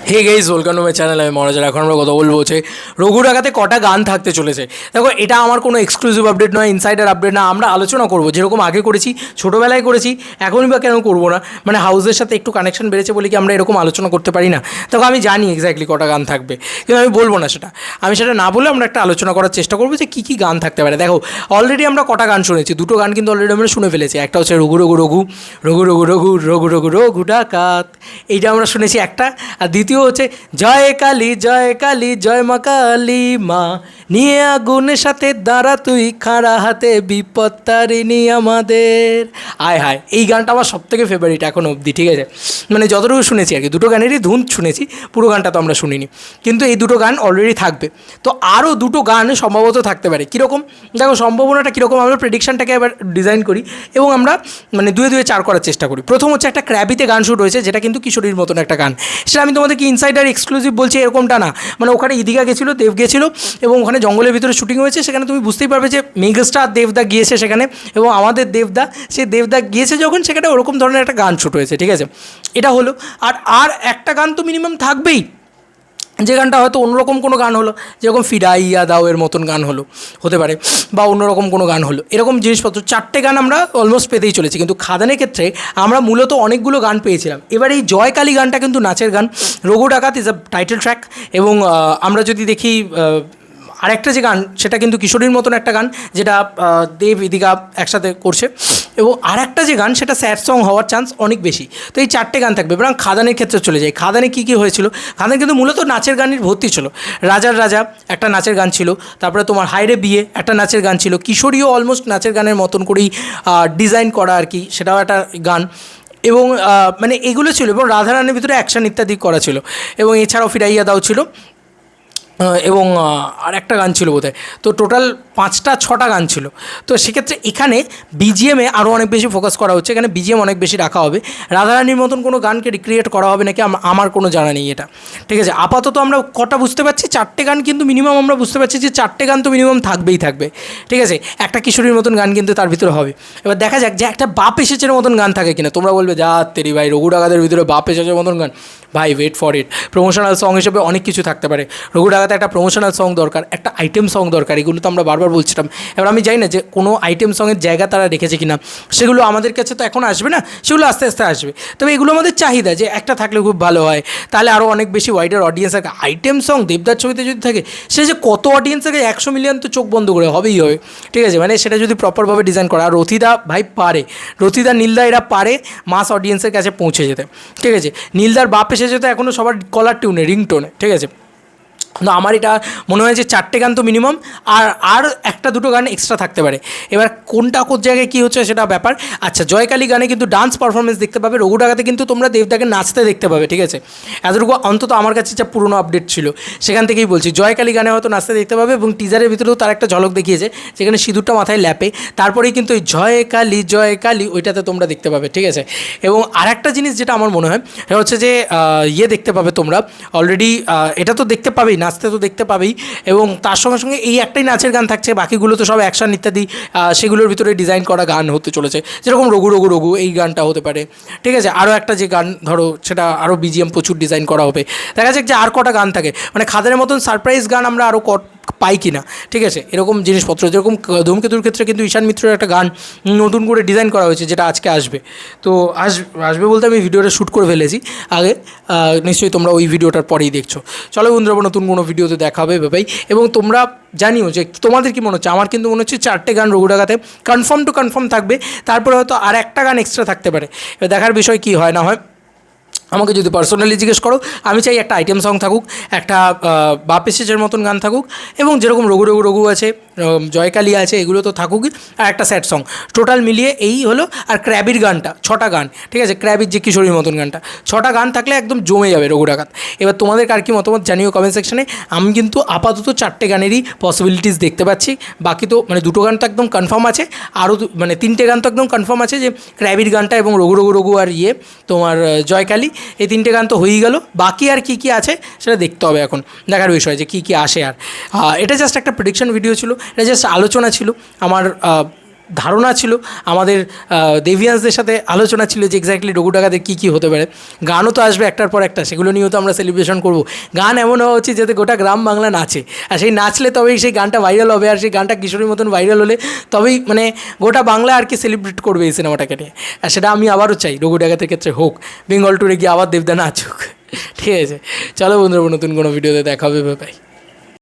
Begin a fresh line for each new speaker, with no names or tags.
Hey guys welcome to my channel আমি মহারাজার এখন আমরা কথা বলব হচ্ছে রঘু ডাকাতে কটা গান থাকতে চলেছে দেখো এটা আমার কোনো এক্সক্লুসিভ আপডেট নয় ইনসাইডার আপডেট না আমরা আলোচনা করব যেরকম আগে করেছি ছোটোবেলায় করেছি এখনই বা কেন করব না মানে হাউসের সাথে একটু কানেকশন বেড়েছে বলে কি আমরা এরকম আলোচনা করতে পারি না দেখো আমি জানি এক্স্যাক্টলি কটা গান থাকবে কিন্তু আমি বলব না সেটা আমি সেটা না বলে আমরা একটা আলোচনা করার চেষ্টা করব যে কী কী গান থাকতে পারে দেখো অলরেডি আমরা কটা গান শুনেছি দুটো গান কিন্তু অলরেডি আমরা শুনে ফেলেছি একটা হচ্ছে রঘু রঘু রঘু রঘু রঘু রঘু রঘু রঘু রঘু ডাকাত এইটা আমরা শুনেছি একটা আর দ্বিতীয় হচ্ছে, জয় কালী জয় কালী, জয় মা কালী মা, নিয়ে আগুনের সাথে দাঁড়া তুই, খাড়া হাতে বিপদ তারিণী আমাদের। আয় হায়, এই গানটা আমার সব থেকে ফেভারিট এখন অবধি, ঠিক আছে? মানে যতটুকু শুনেছি আর কি, দুটো গানেরই ধুন শুনেছি, পুরো গানটা তো আমরা শুনিনি। কিন্তু এই দুটো গান অলরেডি থাকবে। তো আরও দুটো গান সম্ভবত থাকতে পারে। কীরকম? দেখো, সম্ভাবনাটা কীরকম, আমরা প্রেডিকশানটাকে এবার ডিজাইন করি এবং আমরা মানে দুয়ে দুয়ে চার করার চেষ্টা করি। প্রথম হচ্ছে একটা ক্র্যাবিতে গান শুট হয়েছে, যেটা কিন্তু কিশোরীর মতন একটা গান। সেটা আমি তোমাদেরকে ইনসাইডার এক্সক্লুসিভ বলছে এরকমটা না। মানে ওখানে ইদিকা গেছিল, দেব গেছিল এবং ওখানে জঙ্গলের ভিতরে শুটিং হয়েছে। সেখানে তুমি বুঝতেই পারবে যে মেগাস্টার দেবদা গিয়েছে সেখানে এবং আমাদের দেবদা, সে দেবদা গিয়েছে যখন সেখানে ওরকম ধরনের একটা গান শুট হয়েছে, ঠিক আছে? এটা হলো। আর আর একটা গান তো মিনিমাম থাকবেই। যে গানটা হয়তো অন্যরকম কোনো গান হলো, যেরকম ফিরাইয়া দাও এর মতন গান হলো, হতে পারে, বা অন্যরকম কোনো গান হলো। এরকম জিনিসপত্র, চারটে গান আমরা অলমোস্ট পেতেই চলেছি, কিন্তু খাদানের ক্ষেত্রে আমরা মূলত অনেকগুলো গান পেয়েছিলাম। এবার এই জয়কালী গানটা কিন্তু নাচের গান। রঘু ডাকাত ইজ আ টাইটেল ট্র্যাক এবং আমরা যদি দেখি আরেকটা যে গান, সেটা কিন্তু কিশোরীর মতন একটা গান, যেটা দেব, ইদিকা একসাথে করছে। এবং আরেকটা যে গান, সেটা স্যাড সং হওয়ার চান্স অনেক বেশি। তো এই চারটে গান থাকবে। এবং খাদানের ক্ষেত্রে চলে যায়। খাদানে কী কী হয়েছিল? খাদান কিন্তু মূলত নাচের গানের ভর্তি ছিল। রাজার রাজা একটা নাচের গান ছিল। তারপরে তোমার হাইরে বিয়ে একটা নাচের গান ছিল। কিশোরীও অলমোস্ট নাচের গানের মতন করেই ডিজাইন করা আর কি, সেটাও একটা গান। এবং মানে এগুলো ছিল। এবং রাধারানের ভিতরে অ্যাকশন ইত্যাদি করা ছিল। এবং এছাড়াও ফিরাইয়া দাও ছিল। এবং আর একটা গান ছিল বোধহয়। তো টোটাল পাঁচটা, ছটা গান ছিল। তো সেক্ষেত্রে এখানে বিজিএমে আরও অনেক বেশি ফোকাস করা হচ্ছে। এখানে বিজিএম অনেক বেশি রাখা হবে। রাধারানীর মতন কোনো গানকে রিক্রিয়েট করা হবে নাকি? আমার কোনো জানা নেই এটা। ঠিক আছে, আপাতত আমরা কটা বুঝতে পারছি? চারটে গান কিন্তু মিনিমাম আমরা বুঝতে পারছি যে চারটে গান তো মিনিমাম থাকবেই থাকবে। ঠিক আছে, একটা কিশোরীর মতন গান কিন্তু তার ভিতরে হবে। এবার দেখা যাক যে একটা বাপ এসেছের মতন গান থাকে কিনা। তোমরা বলবে, যা, তেরি ভাই রঘু ডাকাতের ভিতরে বাপ এসেছে মতন গান। ভাই wait for it promotional song হিসেবে অনেক কিছু থাকতে পারে। রঘু ডাকাতে একটা প্রমোশনাল সং দরকার, একটা আইটেম সং দরকার, এগুলো তো আমরা বারবার বলছিলাম। এবার আমি জানি না যে কোনো আইটেম সঙের জায়গা তারা রেখেছে কিনা। সেগুলো আমাদের কাছে তো এখন আসবে না, সেগুলো আস্তে আস্তে আসবে। তবে এগুলো আমাদের চাহিদা যে একটা থাকলে খুব ভালো হয়। তাহলে আরও অনেক বেশি ওয়াইডার অডিয়েন্স থাকে আইটেম সং দেবদার ছবিতে যদি থাকে, সে যে কত অডিয়েন্স থাকে একশো মিলিয়ন তো চোখ বন্ধ করে হবেই হবে। ঠিক আছে? মানে সেটা যদি প্রপারভাবে ডিজাইন করা, আর রথিদা ভাই পারে। রথিদা, নীলদা, এরা পারে মাস অডিয়েন্সের কাছে পৌঁছে যেতে। ঠিক আছে? নীলদার বাপ এসে তো এখনও সবার কলার টিউনে রিংটোনে ঠিক আছে? তো আমার এটা মনে হয় যে চারটে গান তো মিনিমাম আর আর একটা দুটো গান এক্সট্রা থাকতে পারে। এবার কোনটা কোন জায়গায় কী হচ্ছে সেটা ব্যাপার। আচ্ছা জয়কালী গানে কিন্তু ডান্স পারফরমেন্স দেখতে পাবে রঘু ডাকাতে কিন্তু তোমরা দেবদাকে নাচতে দেখতে পাবে, ঠিক আছে? এতটুকু অন্তত আমার কাছে যা পুরনো আপডেট ছিল, সেখান থেকেই বলছি, জয়কালী গানে হয়তো নাচতে দেখতে পাবে এবং টিজারের ভিতরেও তার একটা ঝলক দেখিয়েছে, যেখানে সিঁদুরটা মাথায় ল্যাপে। তারপরেই কিন্তু ওই জয় কালী জয় কালী ওইটাতে তোমরা দেখতে পাবে, ঠিক আছে? এবং আরেকটা জিনিস যেটা আমার মনে হয়, সেটা হচ্ছে যে ইয়ে দেখতে পাবে তোমরা অলরেডি এটা তো দেখতে পাবেই নাচতে তো দেখতে পাবেই। এবং তার সঙ্গে সঙ্গে এই একটাই নাচের গান থাকছে, বাকিগুলো তো সব অ্যাকশন ইত্যাদি সেগুলোর ভিতরে ডিজাইন করা গান হতে চলেছে। যেরকম রঘু রঘু রঘু এই গানটা হতে পারে। ঠিক আছে আরও একটা যে গান ধরো, সেটা আরও বিজিএম প্রচুর ডিজাইন করা হবে। দেখা যাক যে আর কটা গান থাকে। মানে খাদের মতন সারপ্রাইজ গান আমরা আরও কট কি না, ঠিক আছে? এরকম জিনিসপত্র, যেরকম ধূমকেতুর ক্ষেত্রে কিন্তু ঈশান মিত্রের একটা গান নতুন করে ডিজাইন করা হয়েছে, যেটা আজকে আসবে। তো আস, আসবে বলতে আমি ভিডিওটা শ্যুট করে ফেলেছি আগে নিশ্চয়ই তোমরা ওই ভিডিওটার পরেই দেখছ। চলো বন্ধুরা নতুন কোনো ভিডিওতে দেখা হবে ভাই এবং তোমরা জানিও যে তোমাদের কি মনে হচ্ছে? আমার কিন্তু মনে হচ্ছে চারটে গান রঘু ডাকাতে কনফার্ম টু কনফার্ম থাকবে, তারপরে হয়তো আর একটা গান এক্সট্রা থাকতে পারে। এবার দেখার বিষয় কি হয় না হয় আমাকে যদি পার্সোনালি জিজ্ঞেস করো, আমি চাই একটা আইটেম সং থাকুক, একটা বাপেসেজের বাপ মতন গান থাকুক, এবং যেরকম রঘু রঘু রঘু আছে জয়কালী আছে, এগুলো তো থাকুকই আর একটা স্যাড সং টোটাল মিলিয়ে এই হলো, আর ক্র্যাবির গানটা, ছটা গান, ঠিক আছে? ক্র্যাবির যে কিশোরীর মতন গানটা। ছটা গান থাকলে একদম জমে যাবে রঘু ডাকাত এবার তোমাদের কার কি মতামত জানিও কমেন্ট সেকশনে আমি কিন্তু আপাতত চারটে গানেরই পসিবিলিটিস দেখতে পাচ্ছি। বাকি তো মানে দুটো গান তো একদম কনফার্ম আছে। আরও মানে তিনটে গান তো একদম কনফার্ম আছে যে ক্র্যাবির গানটা এবং রঘু রঘু রঘু আর ইয়ে তোমার জয়কালী, এই তিনটে গান তো হয়েই গেল। বাকি আর কি কি আছে, সেটা দেখতে হবে এখন। দেখার বিষয় যে কী কী আসে আর। এটা জাস্ট একটা প্রেডিকশন ভিডিও ছিল। এটা জাস্ট আলোচনা ছিল। আমার ধারণা ছিল। আমাদের দেভিয়ান্সদের সাথে আলোচনা ছিল যে এক্স্যাক্টলি ডগু ডাকাতের কী কী হতে পারে। গানও তো আসবে একটার পর একটা, সেগুলো নিয়েও তো আমরা সেলিব্রেশন করব। গান এমন হওয়া উচিত যাতে গোটা গ্রাম বাংলা নাচে। আর সেই নাচলে তবেই সেই গানটা ভাইরাল হবে, আর সেই গানটা কিশোরীর মতন ভাইরাল হলে তবেই মানে গোটা বাংলা আর কি সেলিব্রেট করবে এই সিনেমাটাকে নিয়ে। আর সেটা আমি আবারও চাই রঘু ডাকাতের ক্ষেত্রে হোক, বেঙ্গল ট্যুরে গিয়ে আবার দেবদা নাচুক। ঠিক আছে। চলো বন্ধুরা, নতুন কোনো ভিডিওতে দেখা হবে বাই